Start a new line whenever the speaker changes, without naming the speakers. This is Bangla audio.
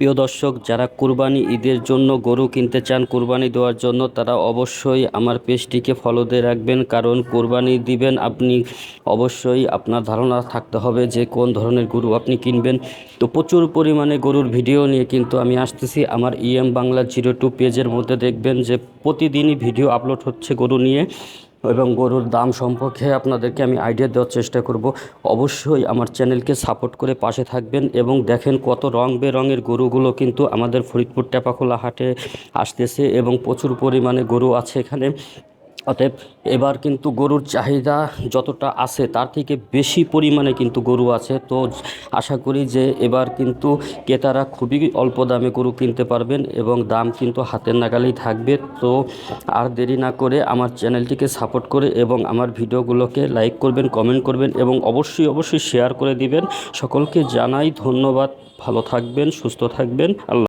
প্রিয় দর্শক, যারা কুরবানি ঈদের জন্য গরু কিনতে চান কুরবানি দেওয়ার জন্য, তারা অবশ্যই আমার পেজটিকে ফলো দিয়ে রাখবেন। কারণ কুরবানি দিবেন আপনি, অবশ্যই আপনার ধারণা থাকতে হবে যে কোন ধরনের গরু আপনি কিনবেন। তো প্রচুর পরিমাণে গরুর ভিডিও নিয়ে কিন্তু আমি আসতেছি। আমার ইএম বাংলা জিরো টু পেজের মধ্যে দেখবেন যে প্রতিদিনই ভিডিও আপলোড হচ্ছে গরু নিয়ে। এবং গরুর দাম সম্পর্কে আপনাদেরকে আমি আইডিয়া দেওয়ার চেষ্টা করব। অবশ্যই আমার চ্যানেলকে সাপোর্ট করে পাশে থাকবেন এবং দেখেন কত রং বেরঙের গরুগুলো কিন্তু আমাদের ফরিদপুর টেপাখোলা হাটে আসতেছে এবং প্রচুর পরিমাণে গরু আছে এখানে। অতএব এবার কিন্তু গরুর চাহিদা যতটা আছে তার থেকে বেশি পরিমাণে কিন্তু গরু আছে। তো আশা করি যে এবার কিন্তু ক্রেতারা খুবই অল্প দামে গরু কিনতে পারবেন এবং দাম কিন্তু হাতের নাগালেই থাকবে। তো আর দেরি না করে আমার চ্যানেলটিকে সাপোর্ট করে এবং আমার ভিডিওগুলোকে লাইক করবেন, কমেন্ট করবেন এবং অবশ্যই অবশ্যই শেয়ার করে দিবেন। সকলকে জানাই ধন্যবাদ। ভালো থাকবেন, সুস্থ থাকবেন। আল্লাহ